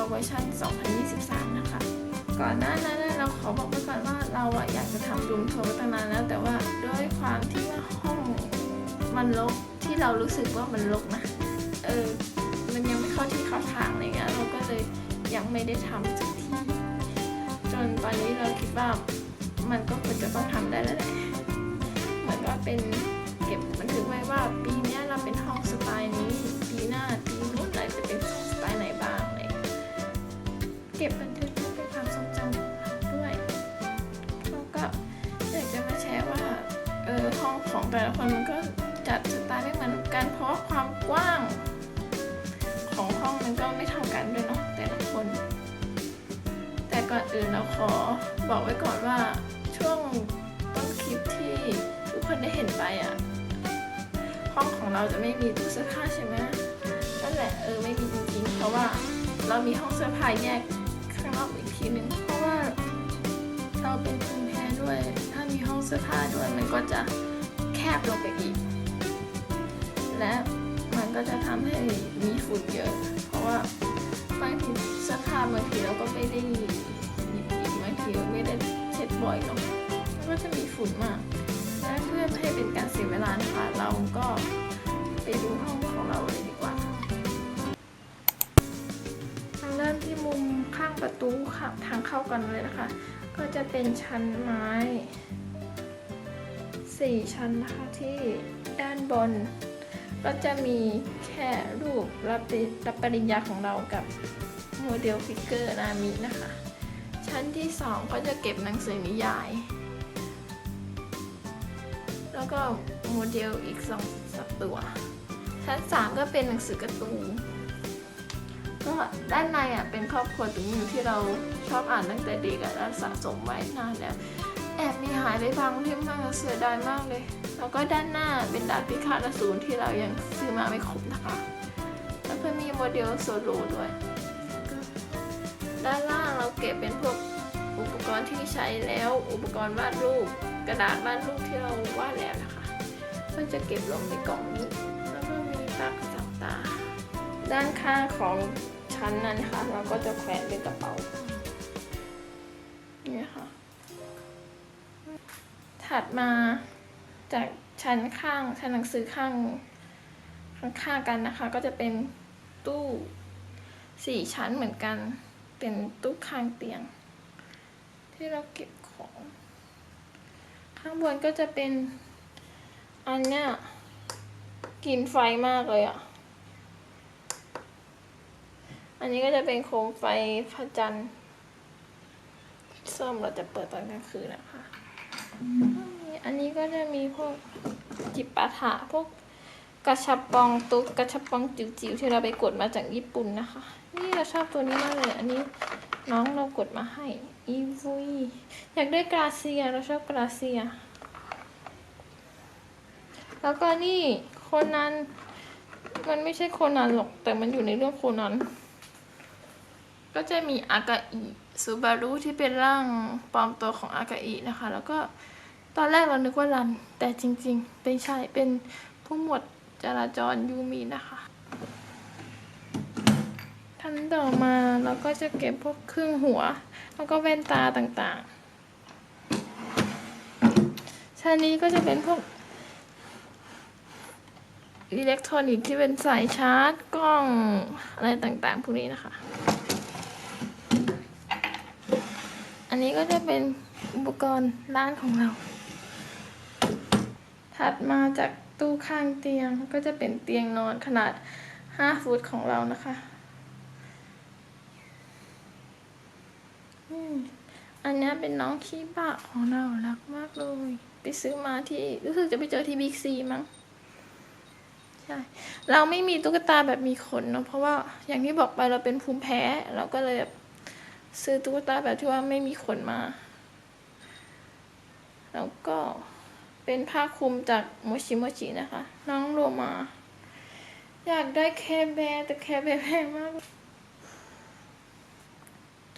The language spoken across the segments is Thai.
รูมทัวเวอร์ชัน 2023 นะคะ ก่อนหน้านั้นเราขอบอกไว้ก่อนว่าเราอะอยากจะทำรูมทัวร์มาตั้งนานแล้ว แต่ว่าด้วยความที่ว่าห้องมันรกที่เรารู้สึกว่ามันรกนะ เออ มันยังไม่เข้าที่เข้าทางอะไรเงี้ยเราก็เลยยังไม่ได้ทำสักที จนตอนนี้เราคิดว่ามันก็ควรจะต้องทำได้แล้วแหละเหมือนว่าเป็น แต่ละคนมันก็จัดสไตล์ไม่เหมือนกัน เพราะความกว้าง ของห้องมันก็ไม่เท่ากันด้วยเนาะแต่ละคน แต่ก่อนอื่นเราขอบอกไว้ก่อนว่าช่วงต้นคลิปที่ทุกคนได้เห็นไปอะ่ะห้องของเราจะไม่มีตู้เสื้อผ้าใช่ไหมนั่นแหละเออไม่มีจริงๆเพราะว่าเรามีห้องเสื้อผ้าแยกข้างนอกอีกทีหนึ่งเพราะว่าเราเป็นภูมิแพ้ด้วย ถ้ามีห้องเสื้อผ้าด้วยมันก็จะ แคบลงไปอีก และมันก็จะทำให้มีฝุ่นเยอะ เพราะว่าบางทีเสื้อผ้าบางทีเราก็ไม่ได้หยิบบางทีเราไม่ได้เช็ดบ่อยเนาะมันก็จะมีฝุ่นมาก และเพื่อไม่ให้เป็นการเสียเวลานะคะเราก็ไปดูห้องของเราเลยดีกว่าเริ่มที่มุมข้างประตูค่ะทางเข้ากันเลยนะคะ ก็จะเป็นชั้นไม้ สี่ชั้นนะคะที่ด้านบน ก็จะมีแค่รูปรับปริรับปริญญาของเรากับโมเดลฟิกเกอร์นามินะคะ ชั้นที่สองก็จะเก็บหนังสือนิยาย แล้วก็โมเดลอีกสองสักตัว ชั้นสามก็เป็นหนังสือการ์ตูนก็ด้านในอะเป็นครอบครัวตึงอยู่ที่เราชอบอ่านตั้งแต่เด็กอะแล้วสะสมไว้นานแล้ว แอบมีหายไปบางเล่มมากเสียดายมากเลย แล้วก็ด้านหน้าเป็นดาบพิฆาตอสูรที่เรายังซื้อมาไม่ครบนะคะ แล้วก็มีโมเดลโซโลด้วย ด้านล่างเราเก็บเป็นพวกอุปกรณ์ที่ใช้แล้ว อุปกรณ์วาดรูป กระดาษวาดรูปที่เราวาดแล้วนะคะ ก็จะเก็บลงในกล่องนี้ แล้วก็มีปากจับตา ด้านข้างของชั้นนั้นนะคะเราก็จะแขวนเป็นกระเป๋าเนี่ยค่ะ ถัดมาจากชั้นข้างชั้นหนังสือข้างข้างๆกันนะคะ ก็จะเป็นตู้สี่ชั้นเหมือนกัน เป็นตู้ข้างเตียง ที่เราเก็บของ ข้างบนก็จะเป็นอันเนี้ยกินไฟมากเลยอะ่ะ อันนี้ก็จะเป็นโคมไฟพระจันทร์ส้มเราจะเปิดตอนกลางคืนนะคะ อันนี้ก็จะมีพวกจิปาถะพวกกระชับปองตุ๊กกระชับปองจิ๋วๆที่เราไปกดมาจากญี่ปุ่นนะคะ นี่เราชอบตัวนี้มากเลยอันนี้น้องเรากดมาให้อีวุยอยากได้กราเซียเราชอบกราเซีย แล้วก็นี่โคนันมันไม่ใช่โคนันหรอกแต่มันอยู่ในเรื่องโคนัน ก็จะมีอากาอิซูบารุที่เป็นร่างปลอมตัวของอากาอินะคะ แล้วก็ตอนแรกเรานึกว่ารัน แต่จริงๆไม่ใช่เป็นผู้หมวดจราจรยูมีนะคะทันต่อมาเราก็จะเก็บพวกครึ่งหัว แล้วก็แว่นตาต่างๆชั้นนี้ก็จะเป็นพวกอิเล็กทรอนิกส์ที่เป็นสายชาร์จกล้องอะไรต่างๆพวกนี้นะคะ อั นี้ก็จะเป็นอุปกรณ์ร้านของเรา ถัดมาจากตู้ข้างเตียงก็จะเป็นเตียงนอนขนาด 5 ฟุตของเรานะคะอันนี้เป็นน้องขี้บะของเรารักมากเลย ไปซื้อมาที่รู้สึกจะไปเจอที่บิ๊กซีมั้งใช่เราไม่มีตุ๊กตาแบบมีขนเนอะเพราะว่าอย่างที่บอกไปเราเป็นภูมิแพ้เราก็เลยแบบ ซื้อตุ๊กตาแบบที่ว่าไม่มีขนมา แล้วก็เป็นผ้าคลุมจากโมชิโมชินะคะ น้องโรมา อยากได้แคร์แบแต่แคร์แบแพงมาก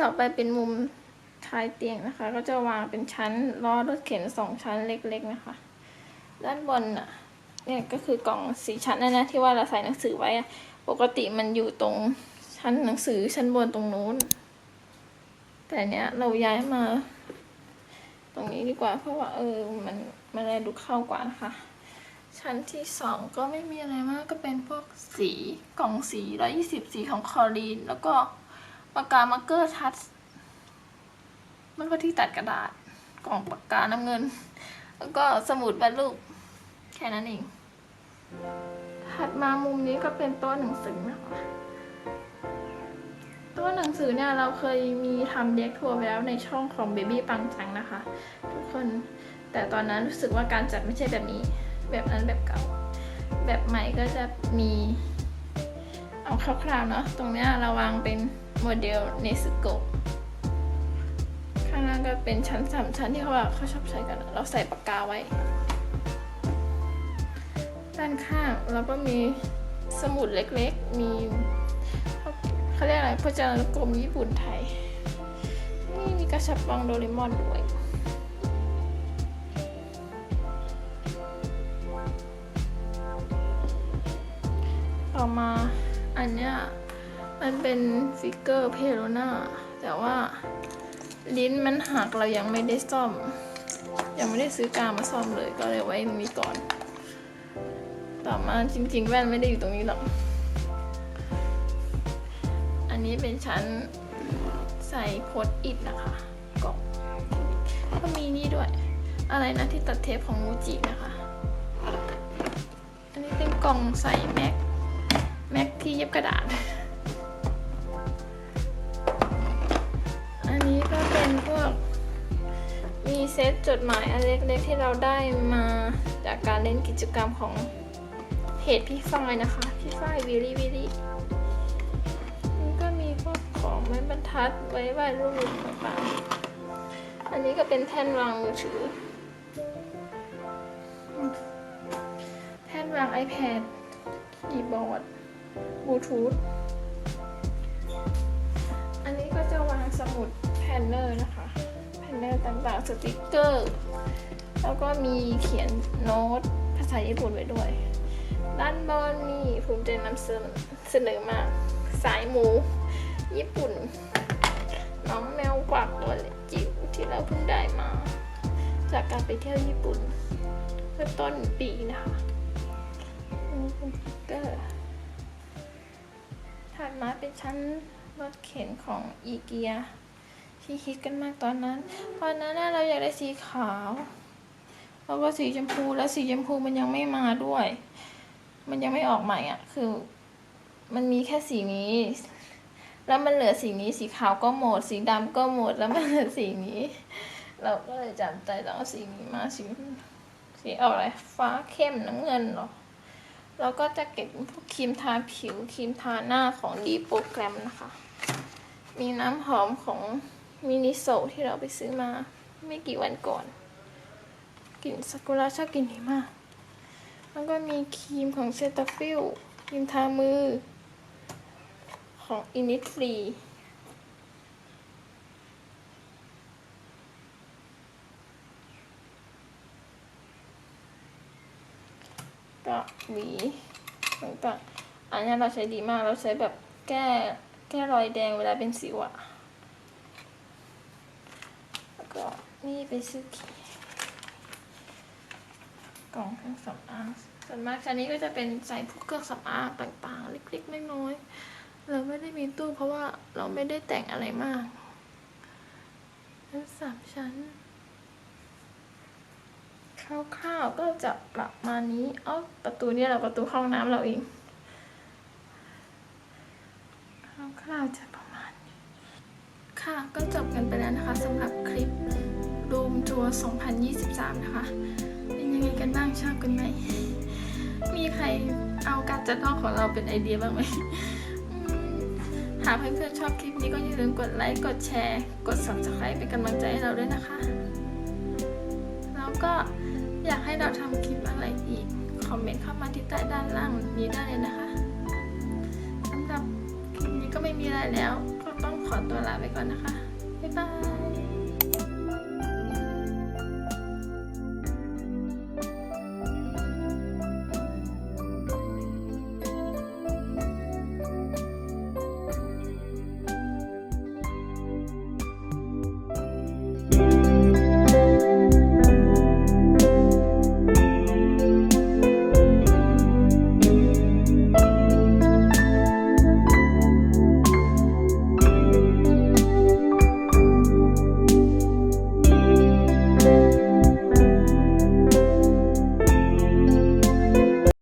ต่อไปเป็นมุมท้ายเตียงนะคะ ก็จะวางเป็นชั้นล้อรถเข็นสองชั้นเล็กๆนะคะ ด้านบนน่ะเนี่ยก็คือกล่องสีชั้นนะนะที่ว่าเราใส่หนังสือไว้อะปกติมันอยู่ตรงชั้นหนังสือชั้นบนตรงนู้น แต่เนี้ยเราย้ายมา ตรงนี้ดีกว่า เพราะว่าเออมันมันได้ดูเข้ากว่านะคะ ชั้นที่สองก็ไม่มีอะไรมากก็เป็นพวกสีกล่องสีร้อยี่สิบสีของคอรีน แล้วก็ปากกามาร์กเกอร์ทัชแล้วก็ที่ตัดกระดาษกล่องปากกาน้ำเงิน แล้วก็สมุดวาดรูปแค่นั้นเองถัดมามุมนี้ก็เป็นโต๊ะหนังสือนะคะ ต๊ะหนังสือเนี่ยเราเคยมีทำเด็กทัวร์ไปแล้วในช่องของ Baby ปังจังนะคะ ทุกคนแต่ตอนนั้นรู้สึกว่าการจัดไม่ใช่แบบนี้ แบบนั้นแบบเก่า แบบใหม่ก็จะมีเอาคร่าวๆเนาะตรงเนี้ยเราวางเป็นโมเดลเนสโกข้างล่างก็เป็นชั้นสามชั้นที่เขาเขาชอบใช้กัน เราใส่ปากกาไว้ ด้านข้างเราก็มีสมุดเล็กๆ มี เขาเรียกอะไรพจนานุกรมญี่ปุ่นไทย นี่มีกระชับวังโดเรมอนด้วยต่อมาอันเนี้ยมันเป็นฟิกเกอร์เพโรนาแต่ว่าลิ้นมันหักเรายังไม่ได้ซ่อม ยังไม่ได้ซื้อกาวมาซ่อมเลยก็เลยไว้ตรงนี้ก่อน ต่อมาจริง ๆ แว่นไม่ได้อยู่ตรงนี้หรอก อันนี้เป็นชั้นใส่โพสอิดนะคะกล่องก็มีนี่ด้วย อะไรนะที่ตัดเทปของมูจินะคะ อันนี้เป็นกล่องใส่แม็กแม็กที่เย็บกระดาษ อันนี้ก็เป็นพวกมีเซตจดหมายอันเล็กๆที่เราได้มาจากการเล่นกิจกรรมของเพจพี่ฝ้ายนะคะ พี่ฝ้ายวิลี่วิลี่นี่ ไม้บรรทัดไว้วาดรูปต่างๆอันนี้ก็เป็นแท่นวางมือถือ แท่นวาง iPad คีย์บอร์ดบลูทูธอันนี้ก็จะวางสมุดแพนเนอร์นะคะ แพนเนอร์ต่างๆสติกเกอร์ แล้วก็มีเขียนโน้ตภาษาญี่ปุ่นไว้ด้วย ด้านบนมีภูมิใจนำเสนอเสนอมาสายหมู ญี่ปุ่น น้องแมวกวักตัวเล็กจิ๋วที่เราเพิ่งได้มา จากการไปเที่ยวญี่ปุ่นเมื่อต้นปีนะคะอันนี้เป็นติกเกอร์ถัดมาเป็นชั้นรถเข็นของอีเกียที่ฮิตกันมากตอนนั้น ตอนนั้นเราอยากได้สีขาวแล้วก็สีชมพูแล้วสีชมพูมันยังไม่มาด้วย มันยังไม่ออกใหม่อะ คือ มันมีแค่สีนี้ แล้วมันเหลือสีนี้สีขาวก็หมด สีดำก็หมด แล้วมันเหลือสีนี้ เราก็เลยจำใจต้องเอาสีนี้มาสีสีออกอะไร ฟ้าเข้มน้ำเงินเหรอแล้วก็จะเก็บพวกครีมทาผิวครีมทาหน้าของดีโปรแกรมนะคะ มีน้ำหอมของมินิโซที่เราไปซื้อมา ไม่กี่วันก่อนกลิ่นซากุระชอบกลิ่นนี้มาก แล้วก็มีครีมของเซตาฟิลครีมทามือ ของอินิทฟรีก็หวีต่างๆอันนี้เราใช้ดีมากเราใช้แบบแก้แก้รอยแดงเวลาเป็นสิวอะแล้วก็นี่ไปซื้อขีกล่องเครื่องสำอางส่วนมากชั้นนี้ก็จะเป็นใส่พวกเครื่องสำอางต่างๆเล็กๆน้อยๆ เราไม่ได้มีตู้เพราะว่าเราไม่ได้แต่งอะไรมากชั้นสามชั้นคร่าวๆก็จะประมาณนี้อ้าประตูเนี่ยเราประตูห้องน้ำเราเองคร่าวๆจะประมาณนี้ค่ะก็จบกันไปแล้วนะคะสำหรับคลิปรูมทัวร์2023 นะคะ เป็นยังไงกันบ้างชอบกันไหม มีใครเอาการจัดห้องของเราเป็นไอเดียบ้างไหม หากเพื่อนๆชอบคลิปนี้ก็อย่าลืมกดไลค์ กดแชร์ กด subscribe เป็นกำลังใจให้เราด้วยนะคะ แล้วก็อยากให้เราทำคลิปอะไรอีก คอมเมนต์เข้ามาที่ใต้ด้านล่างนี้ได้เลยนะคะสำหรับคลิปนี้ก็ไม่มีอะไรแล้ว ก็ต้องขอตัวลาไปก่อนนะคะ บ๊ายบาย